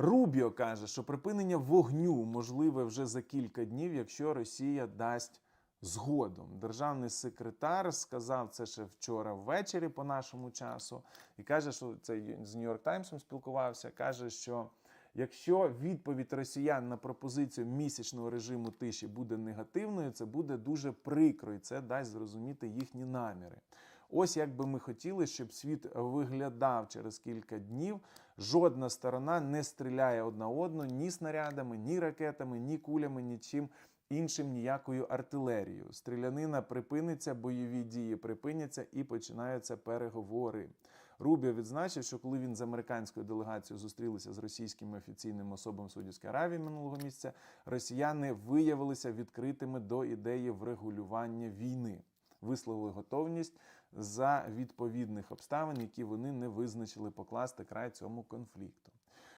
Рубіо каже, що припинення вогню можливе вже за кілька днів, якщо Росія дасть згоду. Державний секретар сказав це ще вчора ввечері по нашому часу, і каже, що це з Нью-Йорк Таймсом спілкувався. каже, що якщо відповідь росіян на пропозицію місячного режиму тиші буде негативною, це буде дуже прикро, і це дасть зрозуміти їхні наміри. Ось як би ми хотіли, щоб світ виглядав через кілька днів. Жодна сторона не стріляє одна одну ні снарядами, ні ракетами, ні кулями, нічим іншим ніякою артилерією. Стрілянина припиниться, бойові дії припиняться і починаються переговори. Рубіо відзначив, що коли він з американською делегацією зустрілися з російськими офіційними особами Саудівської Аравії минулого місяця, росіяни виявилися відкритими до ідеї врегулювання війни. Висловили готовність за відповідних обставин, які вони не визначили покласти край цьому конфлікту.